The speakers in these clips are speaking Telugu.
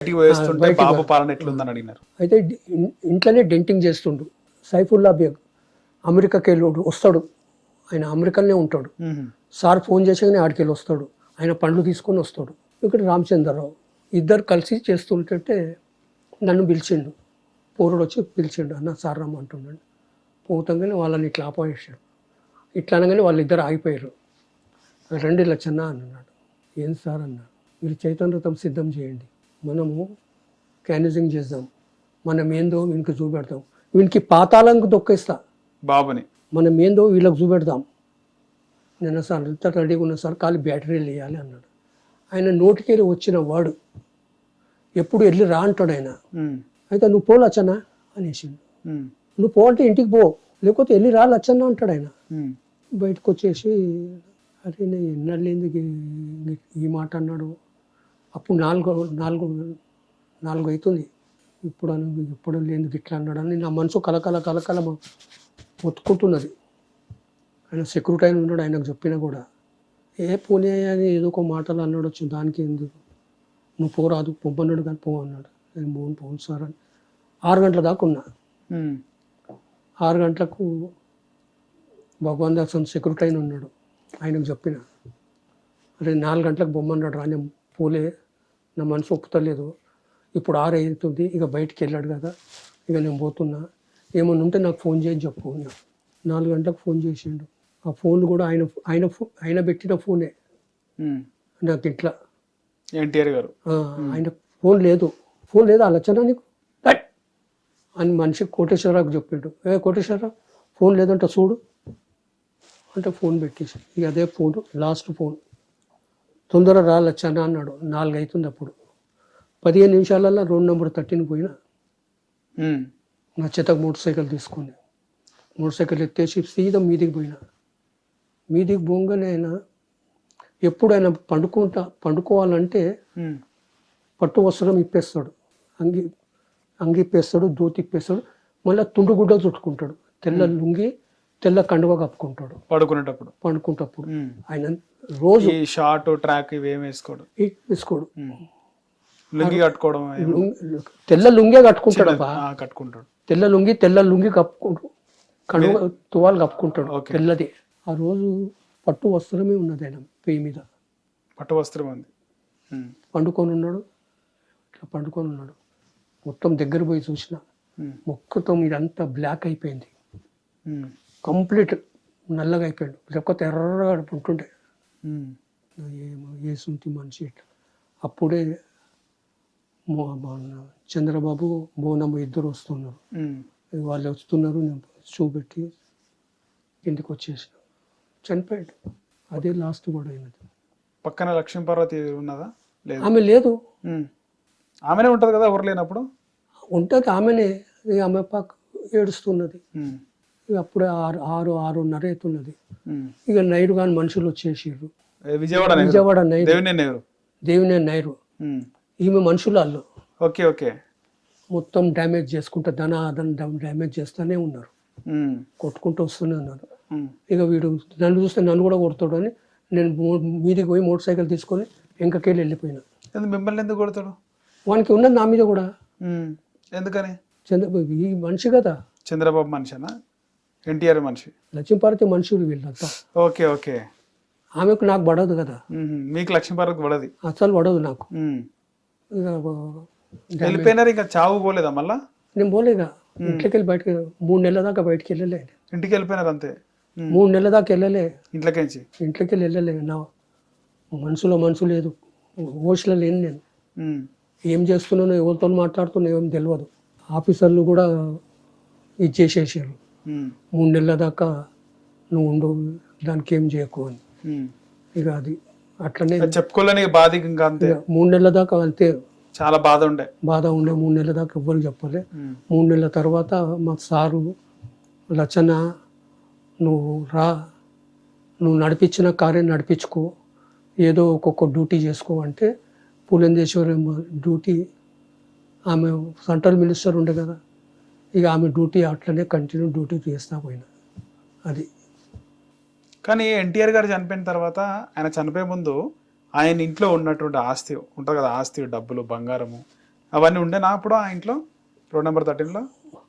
బయటికి వేస్తుంటే బయటికి బాబు పాలన ఎట్లుందని అడిగినారు. అయితే ఇంట్లోనే డెంటింగ్ చేస్తుండు. సైఫుల్లా బేగ్ అమెరికాకి వెళ్ళి వస్తాడు. ఆయన అమెరికాలోనే ఉంటాడు. సార్ ఫోన్ చేసాగానే ఆడికి వెళ్ళి వస్తాడు. ఆయన పండ్లు తీసుకొని వస్తాడు. ఇక్కడ రామచంద్రరావు ఇద్దరు కలిసి చేస్తుంటే నన్ను పిలిచిండు. పోరుడు వచ్చి పిలిచిండు అన్న సార్ రమ్మంటున్నాడు పోతంగానే వాళ్ళని ఇట్లా ఆపాయించాడు ఇట్లా అనగానే వాళ్ళిద్దరు ఆగిపోయారు. రెండు లచ్చన్న అని అన్నాడు. ఏం సార్ అన్న మీరు చైతన్యతం సిద్ధం చేయండి. మనము క్యానిజింగ్ చేద్దాం. మనం ఏందో వీనికి చూపెడతాం. వీనికి పాతాళంకు దొక్కేస్తా బాబుని. మనం ఏందో వీళ్ళకి చూపెడదాం నేను సార్ ఇంత రెడీగా ఉన్న సార్ ఖాళీ బ్యాటరీలు వేయాలి అన్నాడు. ఆయన నోటికెళ్ళి వచ్చిన వాడు ఎప్పుడు వెళ్ళి రా అంటాడు ఆయన. అయితే నువ్వు పో లచ్చన్న అనేసిండు. నువ్వు పో అంటే ఇంటికి పో లేకపోతే వెళ్ళి రా లచ్చన్న అంటాడు ఆయన. బయటకు వచ్చేసి అరే నేను ఈ- ఈ మాట అన్నాడు. అప్పుడు నాలుగు నాలుగు నాలుగు అవుతుంది. ఇప్పుడు అను ఇప్పుడు లేందుకు ఇట్లా అన్నాడు అని నా మనసు కలకల కలకల మొత్తుకుంటున్నది. ఆయన సెక్యూరిటీ అయిన ఉన్నాడు ఆయనకు చెప్పినా కూడా. ఏ పోనీ అని ఏదో ఒక మాటలు అన్నాడు వచ్చు దానికి ఎందుకు? నువ్వు పోరాదు పొమ్మన్నాడు కానీ పో అన్నాడు. నేను పోను పోను సార్ అని. ఆరు గంటల దాకా ఉన్నా. ఆరు గంటలకు భగవాన్ దాస్ అని సెక్యూరిటీ అయిన ఉన్నాడు. ఆయనకు చెప్పిన. అరే నాలుగు గంటలకు బొమ్మన్నాడు రా నేను పోలే నా మనసు ఒప్పుతలేదు. ఇప్పుడు ఆరు అవుతుంది ఇక బయటికి వెళ్ళాడు కదా ఇక నేను పోతున్నా. ఏమన్నా ఉంటే నాకు ఫోన్ చేసి చెప్పు నాలుగు గంటలకు ఫోన్ చేసిండు. ఆ ఫోన్ కూడా ఆయన ఆయన ఫో- ఆయన పెట్టిన ఫోనే. నాకు ఇట్లా. ఎన్టీఆర్ గారు. ఆయన ఫోన్ లేదు. ఫోన్ లేదు ఆలోచన నీకు! అని మనిషి కోటేశ్వరరావుకి చెప్పిండు. ఏ కోటేశ్వరరావు ఫోన్ లేదంట చూడు. అంటే ఫోన్ పెట్టేసి ఇక అదే ఫోన్ లాస్ట్ ఫోన్. తొందర రా లచ్చన్న అన్నాడు. నాలుగు అవుతుంది అప్పుడు పదిహేను నిమిషాలలో రోడ్ నెంబర్ థర్టీన్ పోయినా. నా చేతకు మోటార్ సైకిల్ తీసుకొని. మోటార్ సైకిల్ ఎత్తేసి సీదా మీదికి పోయినా. మీదికి పోగానే ఆయన ఎప్పుడు ఆయన పండుకుంటా పండుకోవాలంటే. పట్టు వస్త్రం ఇప్పేస్తాడు. అంగి అంగి ఇప్పేస్తాడు ధోతి ఇప్పేస్తాడు. మళ్ళీ తుండుగుడ్డ చుట్టుకుంటాడు. తెల్ల లుంగి తెల్ల కండువ కప్పుకుంటాడు. పడుకునేటప్పుడు. పండుకుంటప్పుడు. ఆయన రోజు షార్ట్ ట్రాక్ ఇవేం వేసుకోడు? వేసుకోడు. లుంగి కట్టుకోవడం తెల్ల లుంగే కట్టుకుంటాడు కట్టుకుంటాడు. తెల్ల లుంగి తెల్ల లుంగి కప్పుకుంటు కండువ తువాలు కప్పుకుంటాడు. తెల్లది. ఆ రోజు పట్టు వస్త్రమే ఉన్నది ఆయన పెయ్యి మీద. పట్టు వస్త్రం ఉంది. పండుకొని ఉన్నాడు. ఇట్లా పండుకొని ఉన్నాడు. మొత్తం దగ్గర పోయి చూసిన. మొక్కతం ఇదంతా బ్లాక్ అయిపోయింది. కంప్లీట్ నల్లగా అయిపోయాడు. లేకపోతే ఎర్రగా ఉంటుండే ఏసుంటి మనిషి. అప్పుడే చంద్రబాబు బోనమ్మ ఇద్దరు వస్తున్నారు. వాళ్ళు వస్తున్నారు నేను చూపెట్టి ఇంటికి వచ్చేసిన చనిపోయాడు. అదే లాస్ట్ కూడా అయినది. పక్కన లక్ష్మీ పార్వతి ఉన్నదా? లేదు. ఆమె లేదు. ఆమెనే ఉంటది కదా ఎవరు లేనప్పుడు ఉంటుంది ఆమెనే. ఆమె పక్క ఏడుస్తున్నది. ఇక అప్పుడే ఆరు ఆరు ఆరున్నర అవుతున్నది. ఇక నైరు కానీ మనుషులు వచ్చేసారు విజయవాడ. విజయవాడ నైరు. దేవినే నైరు. ఈమె మనుషులు వాళ్ళు ఓకే ఓకే. మొత్తం డ్యామేజ్ చేసుకుంటా ధన అదన డ్యామేజ్ చేస్తూనే ఉన్నారు. కొట్టుకుంటూ వస్తూనే ఉన్నారు. ఇక వీడు నన్ను చూస్తే నన్ను కూడా కొడతాడు అని నేను మీదికి పోయి మోటార్ సైకిల్ తీసుకొని వెంకకెళ్ళి వెళ్ళిపోయినా. మిమ్మల్ని ఎందుకు కొడతాడు? వానికి ఉన్నది నా మీద కూడా. ఎందుకని? చంద్రబాబు ఈ మనిషి కదా. చంద్రబాబు మనిషినా? ఎన్టీఆర్ మనిషి. లక్ష్మీపార్వతి మనుషులు వీళ్ళంతా ఓకే ఓకే. ఆమెకు నాకు పడదు కదా. మీకు లక్ష్మీ పార్వతి పడది. అసలు పడదు నాకు. వెళ్ళిపోయినారు ఇంకా చావు పోలేదా మళ్ళా? నేను పోలేగా ఇంట్లోకి వెళ్ళి బయటకు మూడు నెలల దాకా బయటకు వెళ్ళలే. ఇంటికి వెళ్ళిపోయినారు అంతే. మూడు నెలల దాకా వెళ్ళలే. ఇంట్లోకించి ఇంట్లోకి వెళ్ళి వెళ్ళలే నా మనసులో మనసు లేదు. ఓషలో లేను నేను. ఏం చేస్తున్నానో ఎవరితో మాట్లాడుతున్నా ఏం తెలియదు ఆఫీసర్లు కూడా ఇది చేసేసారు. మ్మ్. మూడు నెలల దాకా నువ్వు ఉండు దానికి ఏం చేయకు అని. ఇక అది అట్లనే చెప్పుకోలేని బాధ ఇంకా అంతే. మూడు నెలల దాకా అంతే చాలా బాధ ఉండే. బాధ ఉండే మూడు నెలల దాకా ఎవ్వరు చెప్పలే. మూడు నెలల తర్వాత మా సారు రచన నువ్వు రా నువ్వు నడిపించిన కారే నడిపించుకో ఏదో ఒక్కొక్క డ్యూటీ చేసుకో అంటే పులందేశ్వరి డ్యూటీ ఆమె సెంట్రల్ మినిస్టర్ ఉండే కదా ఇక ఆమె డ్యూటీ అట్లనే కంటిన్యూ డ్యూటీ చేస్తా పోయినా. అది. కానీ ఎన్టీఆర్ గారు చనిపోయిన తర్వాత ఆయన చనిపోయే ముందు ఆయన ఇంట్లో ఉన్నటువంటి ఆస్తి ఉంటుంది కదా ఆస్తి డబ్బులు బంగారము అవన్నీ ఉండేనా అప్పుడు ఆ ఇంట్లో? రోడ్ నెంబర్ థర్టీన్లో?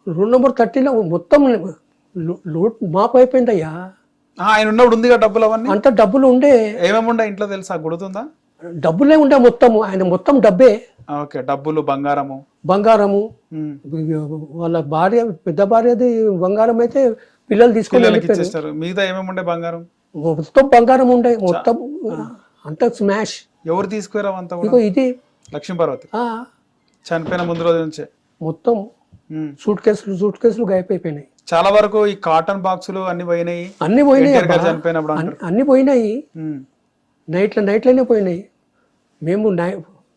రోడ్ నెంబర్ థర్టీలో మొత్తం లో- లోడ్ మాపు అయిపోయిందయ్యా. ఆయన ఉన్నప్పుడు ఉందిగా డబ్బులు అవన్నీ? అంత డబ్బులు ఉండే. ఏమేమి ఉండే ఇంట్లో తెలుసా? గుర్తుందా? డబ్బులే ఉండే మొత్తం ఆయన మొత్తం డబ్బే. ఓకే. డబ్బులు బంగారము. బంగారము. వాళ్ళ భార్య పెద్ద భార్యది బంగారం అయితే పిల్లలు తీసుకొని మిగతా ఏమేమి ఉండే బంగారం? మొత్తం బంగారం ఉండే. మొత్తం అంత స్మాష్ ఎవరు తీసుకురా అంతా కూడా? ఇగో ఇది. లక్ష్మీ పార్వతి ఆ, చనిపోయిన ముందు రోజు నుంచే? మొత్తం. సూట్ కేసులు సూట్ కేసులు గాయపోయినాయి చాలా వరకు ఈ కాటన్ బాక్సులు అన్ని పోయినాయి. అన్ని పోయినాయి. చనిపోయినప్పుడు అన్ని- పోయినాయి. నైట్ల నైట్లోనే పోయినాయి. మేము నై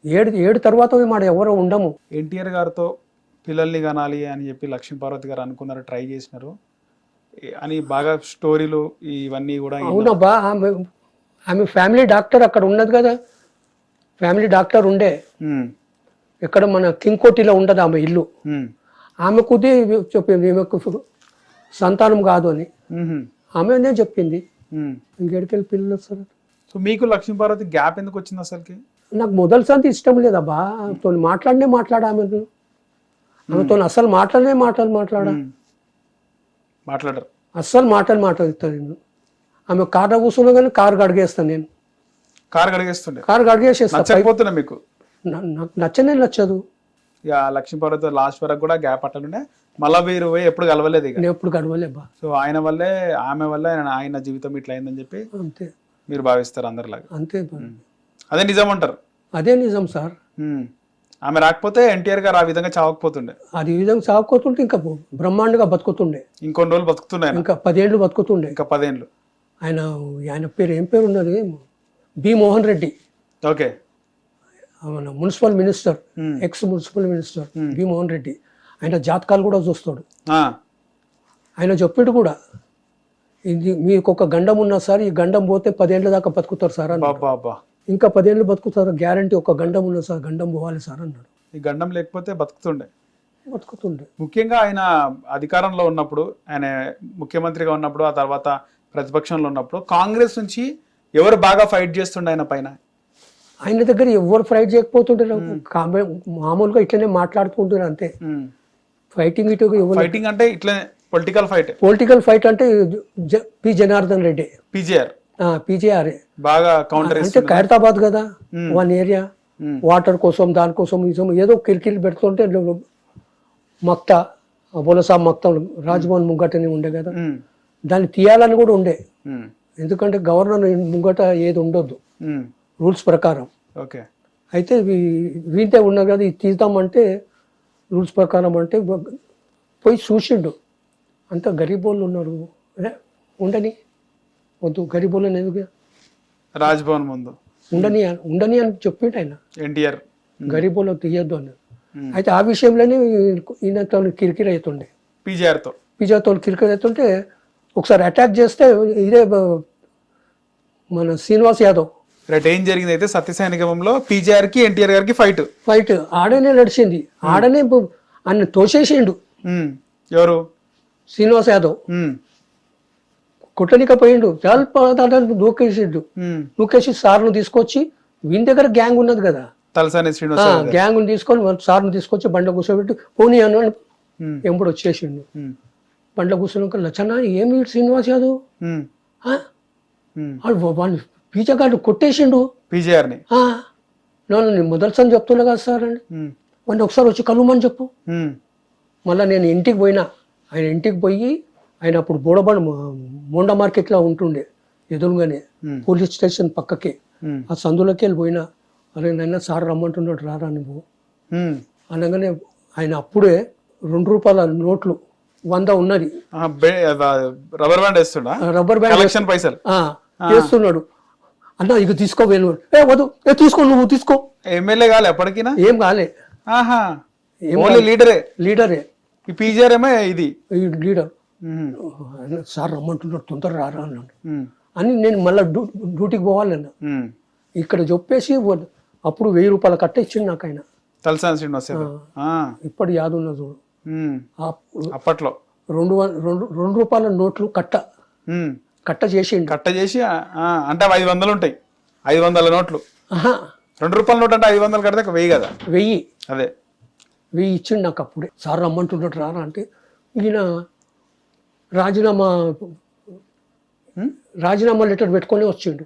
ఏడు ఏడు తర్వాత మేము ఆడ ఎవరో ఉండము. ఎన్టీఆర్ గారితో పిల్లల్ని కనాలి అని చెప్పి లక్ష్మీ పార్వతి గారు అనుకున్నారు ట్రై చేసినారు. అని బాగా స్టోరీలు ఇవన్నీ కూడా అవునబ్బా ఆమె ఆమె ఫ్యామిలీ డాక్టర్ అక్కడ ఉన్నది కదా. ఫ్యామిలీ డాక్టర్ ఉండే. ఇక్కడ మన కింగ్కోటిలో ఉండదు ఆమె ఇల్లు. ఆమె చెప్పింది ఈమెకు సంతానం కాదు అని. ఆమెనే చెప్పింది. ఇంకెడికెళ్ళి పిల్లలు వస్తారు? సో మీకు లక్ష్మీ పార్వతి గ్యాప్ ఎందుకు వచ్చింది అసలుకి? నాకు మొదటి సంతి ఇష్టం లేదబ్బా. ఆమెతో మాట్లాడనే మాట్లాడ ఆమెను ఆమెతో అస్సలు మాట్లాడనే మాటలు మాట్లాడ? ఉమ్. మాట్లాడరు. అస్సలు మాటలు మాట్లాడుతాను నేను ఆమె కార్లో కూర్చున్నా కానీ కారు గడిగేస్తాను నేను. కారు కడిగేస్తుండే. కారు గడిగేసేస్తా నచ్చకపోతున్నా మీకు? నాకు నచ్చనే నచ్చదు. ఇక లక్ష్మీ పార్వతి లాస్ట్ వరకు కూడా గ్యాప్ అట్లనే మళ్ళా మీరు పోయి ఎప్పుడు కలవలేదు ఇక. ఎప్పుడు గడవలేబ్బా సో ఆయన వల్లే ఆమె వల్లే ఆయన ఆయన జీవితం ఇట్లా అయిందని చెప్పి అంతే. మీరు భావిస్తారు అందరిలాగా. అంతే అదే నిజం అంటారు అదే నిజం సార్. ఆమె రాకపోతే ఎన్టీఆర్ గారు ఆ విధంగా చావకపోతుండే. అది విధంగా సాగుకోతుంటే ఇంకా బ్రహ్మాండంగా బతుకుతుండే. ఇంకొన్ని రోజులు బతుకుతుండే ఇంకా పదేళ్ళు బతుకుతుండే. ఇంకా పదేళ్ళు ఆయన ఆయన పేరు ఏం పేరు ఉన్నది? బి మోహన్ రెడ్డి. ఓకే. మన municipal minister. Ex municipal minister B Mohan Reddy. ఆయన జాతకాలు కూడా చూస్తాడు. ఆయన చెప్పాడు కూడా. ఇది మీకు ఒక గండం ఉన్నా సార్ ఈ గండం పోతే పదేళ్ళ దాకా బతుకుతారు సార్ అబ్బా ఇంకా పదేళ్ళు బతుకుతారు గ్యారంటీ ఒక గండం ఉన్నా సార్ గండం పోవాలి సార్ అన్నాడు. ఈ గండం లేకపోతే బతుకుతుండే. బతుకుతుండే. ముఖ్యంగా ఆయన అధికారంలో ఉన్నప్పుడు ఆయన ముఖ్యమంత్రిగా ఉన్నప్పుడు ఆ తర్వాత ప్రతిపక్షంలో ఉన్నప్పుడు కాంగ్రెస్ నుంచి ఎవరు బాగా ఫైట్ చేస్తుండే ఆయన పైన? ఆయన దగ్గర ఎవరు ఫైట్ చేయకపోతుంటారు కామె- మామూలుగా ఇట్లనే మాట్లాడుకుంటారు అంతే. ఫైటింగ్ ఇటు ఫైటింగ్ అంటే ఇట్లా పొలిటికల్ ఫైట్. పొలిటికల్ ఫైట్ అంటే పి జనార్దన్ రెడ్డి. పీజీఆర్ పీజేఆర్ఏ బాగా కౌంటర్ అంటే ఖైరతాబాద్ కదా వన్ ఏరియా. వాటర్ కోసం దానికోసం కోసం ఏదో కిరికిరి పెడుతుంటే మక్తా బొలసా మక్తా రాజ్భవన్ ముంగటనే ఉండే కదా. దాన్ని తీయాలని కూడా ఉండే. ఎందుకంటే గవర్నర్ ముంగట ఏది ఉండొద్దు. రూల్స్ ప్రకారం. ఓకే. అయితే వీ- వీంతే ఉన్నారు కదా ఇది తీద్దామంటే రూల్స్ ప్రకారం అంటే పోయి చూసిండు. అంత గరీబోళ్ళు ఉన్నారు. అదే ఉండని. వద్దు గరీబోళ్ళని ఎందుకు? రాజ్భవన్ ముందు. ఉండని ఉండని అని చెప్పిండు ఆయన. ఎన్టీఆర్. గరీబోళ్ళు తీయద్దు అని. అయితే ఆ విషయంలోనే ఈయనతో కిరికిరి అవుతుండే. పీజీఆర్తో పిజ్జాతో కిరికిరి అవుతుంటే ఒకసారి అటాక్ చేస్తే ఇదే మన శ్రీనివాస్ యాదవ్. రైట్ ఏం జరిగింది అయితే సత్యసైనికంలో పీజీఆర్కి ఎన్టీఆర్ గారికి ఫైట్ ఫైట్ ఆడనే నడిచింది. ఆడనే ఆయన తోసేసిండు. ఎవరు? శ్రీనివాస్ యాదవ్. ఉమ్, కొట్టనిక పోయిండు చాలా పదార్థాలు దూకేసిండు ఉమ్. దూకేసి సార్ను తీసుకొచ్చి వీని దగ్గర గ్యాంగ్ ఉన్నది కదా. తలసాని ఆ శ్రీనివాస్ గ్యాంగ్ తీసుకొని వాళ్ళ సార్ను తీసుకొచ్చి బండ్ల కూర్చోబెట్టి పోనీ అను ఎంబడి వచ్చేసిండు. బండ్ల కూర్చున్నాక లచ్చన్న ఏమి శ్రీనివాస్ యాదవ్. వాడు వాడిని పీచగాడు కొట్టేసిండు. పీజీఆర్ని ఆ, నన్ను నేను మొదటిసారి చెప్తున్నా కదా సార్ ఉమ్, వాడిని ఒకసారి వచ్చి కలుమని చెప్పు. మళ్ళీ నేను ఇంటికి పోయినా ఆయన ఇంటికి పోయి ఆయన అప్పుడు బోడబండ మోండ మార్కెట్లో ఉంటుండే ఎదురుగానే. పోలీస్ స్టేషన్ పక్కకే. ఆ సందులోకి వెళ్ళి పోయినా అరే నైనా సార్ రమ్మంటున్నాడు రారా నువ్వు. అనగానే ఆయన అప్పుడే రెండు రూపాయల నోట్లు వంద ఉన్నది. రబ్బర్ బ్యాండ్ వేస్తుండా? ఆ రబ్బర్ బ్యాండ్ కలెక్షన్ పైసలు. చేస్తున్నాడు అన్న ఇక తీసుకో వేలు ఏ వద్దు. ఏ తీసుకో నువ్వు తీసుకో. ఎమ్మెల్యే కాలే ఎప్పటికినా? ఏం కాలే. ఆహా. లీడరే లీడరే ఈ పీజీఆర్ ఏమో ఇది లీడర్ సార్ రమ్మంటున్నాడు తొందర రారా అన్నాడు. అని నేను మళ్ళీ డ్యూ డ్యూటీకి పోవాలన్న. ఇక్కడ చెప్పేసి అప్పుడు వెయ్యి రూపాయలు కట్ట ఇచ్చిండు నాకు ఆయన తలసాని శ్రీనివాస్ ఇప్పుడు యాదున్న చూడు. అప్పట్లో. రెండు రెండు రెండు రూపాయల నోట్లు కట్ట. కట్ట చేసిండు. కట్ట చేసి అంటే ఐదు వందలు ఉంటాయి. ఐదు వందల నోట్లు. రెండు రూపాయల నోట్ అంటే ఐదు వందలు కడితే వెయ్యి కదా. వెయ్యి. అదే. వెయ్యి ఇచ్చిండు నాకు అప్పుడే. సార్ రమ్మంటున్నాడు రారా? అంటే ఈయన రాజీనామా? రాజీనామా లెటర్ పెట్టుకొని వచ్చిండు.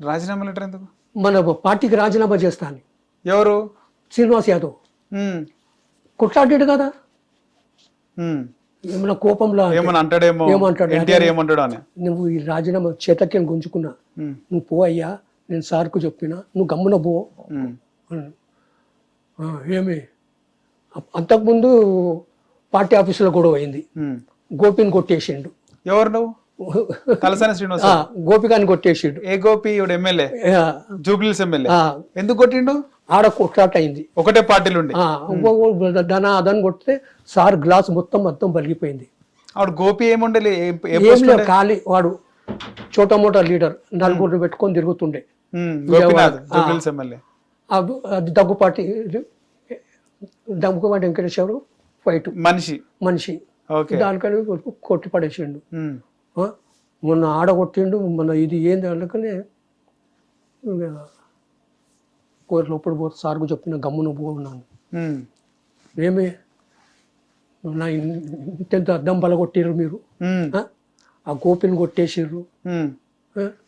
రాజీనామా లెటర్ ఎందుకు? మన పార్టీకి రాజీనామా చేస్తా అని ఎవరు? శ్రీనివాస్ యాదవ్. కొట్లాడాడు కదా. ఏమైనా కోపంలో ఏమని అంటాడేమో. ఏమంటాడు? నువ్వు ఈ రాజీనామా చేతక్యం గుంజుకున్నా. నువ్వు పో అయ్యా నేను సార్కు చెప్పిన. నువ్వు గమ్మున పో. ఏమి? అంతకుముందు పార్టీ ఆఫీసులో గొడవ అయింది. గోపిని కొట్టేసిండు. ఎవరు నువ్వు? తలసాని శ్రీనివాస్ గోపికాని కొట్టేసిండు. ఏ గోపి? ఎమ్మెల్యే? జూబ్లీస్ ఎమ్మెల్యే? ఎందుకు కొట్టిండు? ఆడ కొట్లాట అయింది. ఒకటే పార్టీలు ఉండి? దన అదని కొడితే సార్ గ్లాస్ మొత్తం మొత్తం పలిగిపోయింది ఆవిడ గోపి ఏముండలే? ఏ- లేవు ఖాళీ. వాడు చోటా మోటా లీడర్ నలుగురిని పెట్టుకొని తిరుగుతుండే. ఎమ్మెల్యే. దగ్గుపాటి దగ్గుపాటి వెంకటేశ్వరు ఫైట్ మనిషి. మనిషి. దానికని కొట్టి పడేసిండు. మొన్న ఆడ కొట్టిండు మొన్న ఇది ఏంది అందుకనే కోరి లోపల పోతే సార్కు చెప్పిన గమ్మున పో ఉన్నాను ఉమ్. ఏమి? నా ఇంతెంత అద్దం బల కొట్టిర్రు మీరు. ఆ? గోపిని కొట్టేసిర్రు?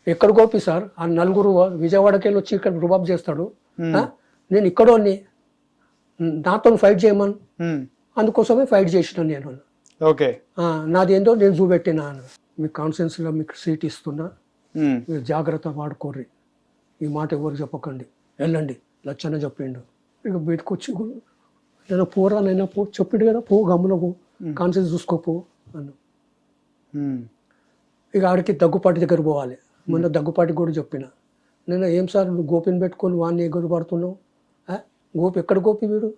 ఎక్కడ గోపి సార్? ఆ నలుగురు విజయవాడకి వెళ్ళి వచ్చి ఇక్కడ రుబాబ్ చేస్తాడు? నేను ఇక్కడోని నాతో ఫైట్ చేయమని. ఉమ్. అందుకోసమే ఫైట్ చేసిన నేను. ఓకే ఆ, నాదేందో నేను చూపెట్టినా. మీ కాన్ఫరెన్స్లో మీకు సీట్ ఇస్తున్నా. ఉమ్. మీరు జాగ్రత్త వాడుకోర్రి. ఈ మాట ఎవరు చెప్పకండి. వెళ్ళండి. లచ్చన చెప్పిండు. ఇక బయటకు వచ్చి నేను పోరా నైనా పో చెప్పిండు కదా పో గమ్మున పో. కాన్ఫరెన్స్ చూసుకోపో అన్న. ఇక ఆడికి దగ్గుపాటి దగ్గర పోవాలి. మొన్న దగ్గుపాటికి కూడా చెప్పిన. నేను ఏం సార్ నువ్వు గోపిని పెట్టుకొని వాడిని ఎగురు పడుతున్నావు? గోపి ఎక్కడ గోపి వీడు.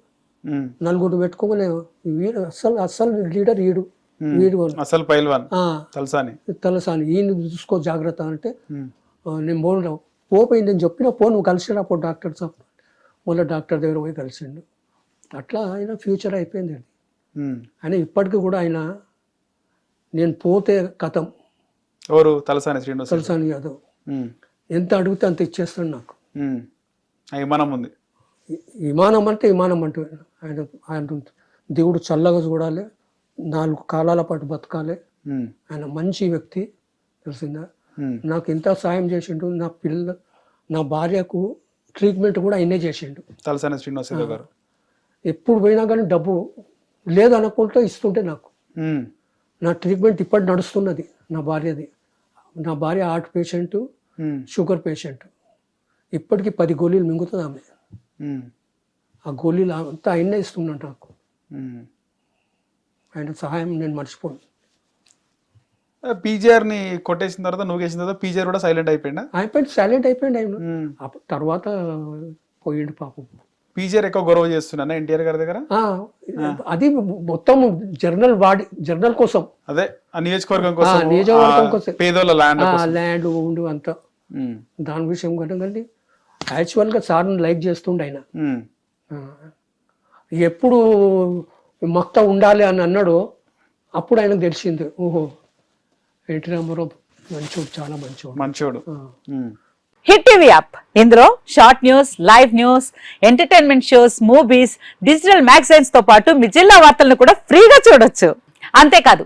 నలుగురు పెట్టుకోమని వీడు అస్సలు అస్సలు లీడర్ వీడు వీడు. అసలు పైల్వాన్. తలసాని. తలసాని. ఈయన చూసుకో జాగ్రత్త అంటే నేను పోను పోపోయింది నేను చెప్పిన పో నువ్వు కలిసిరా పో డాక్టర్ సాబ్. మళ్ళీ డాక్టర్ దగ్గర పోయి కలిసిండు. అట్లా ఆయన ఫ్యూచర్ అయిపోయింది అది. ఆయన ఇప్పటికీ కూడా ఆయన నేను పోతే కథం. ఎవరు? తలసాని శ్రీనివాస్ తలసాని యాదవ్. ఎంత అడిగితే అంత ఇచ్చేస్తాడు నాకు. విమానం ఉంది. విమానం అంటే విమానం అంటే ఆయన ఆయన దేవుడు చల్లగా చూడాలి నాలుగు కాలాల పాటు బతకాలి. ఆయన మంచి వ్యక్తి తెలిసిందా. నాకు ఎంత సాయం చేసిండు నా పిల్ల నా భార్యకు ట్రీట్మెంట్ కూడా ఆయనే చేసిండు. తలసాని గారు. ఎప్పుడు పోయినా కానీ డబ్బు లేదనుకుంటే ఇస్తుంటే నాకు. నా ట్రీట్మెంట్ ఇప్పటి నడుస్తున్నది నా భార్యది. నా భార్య హార్ట్ పేషెంట్. Sugar patient. ఇప్పటికి పది గోళీలు మింగుతుంది ఆమె. ఉమ్. ఆ గోళీలు అంతా ఆయనే ఇస్తున్నాడు నాకు ఉమ్. ఆయన సహాయం నేను మర్చిపోను. పీజీఆర్ని కొట్టేసిన తర్వాత నువ్వు వేసిన తర్వాత పీజీఆర్ కూడా సైలెంట్ అయిపోయిందా? అయిపోయింది సైలెంట్ అయిపోయింది ఆయన. తర్వాత పోయిండు పాపం. పీజీఆర్ ఎక్కువ గొడవ చేస్తున్నా ఎన్టీఆర్ గారి దగ్గర? అది మొత్తం జర్నల్ వాడి జర్నల్ కోసం. అదే నియోజకవర్గం కోసం నియోజకవర్గం కోసం. పేదోళ్ళ ల్యాండ్ ల్యాండ్ ఉండు అంతా. ఉమ్. దాని విషయం కనుకండి యాక్చువల్గా సార్ని లైక్ చేస్తుండే ఆయన. ఎప్పుడు మక్త ఉండాలి అని అన్నాడో అప్పుడు ఆయనకు తెలిసింది. ఓహో ఎన్టీ రామారావు మంచోడు చాలా మంచోడు. మంచోడు. Hit TV app. ఇందులో short news live news entertainment shows movies digital మ్యాగజైన్స్తో పాటు మీ జిల్లా వార్తలను కూడా ఫ్రీగా చూడొచ్చు. అంతేకాదు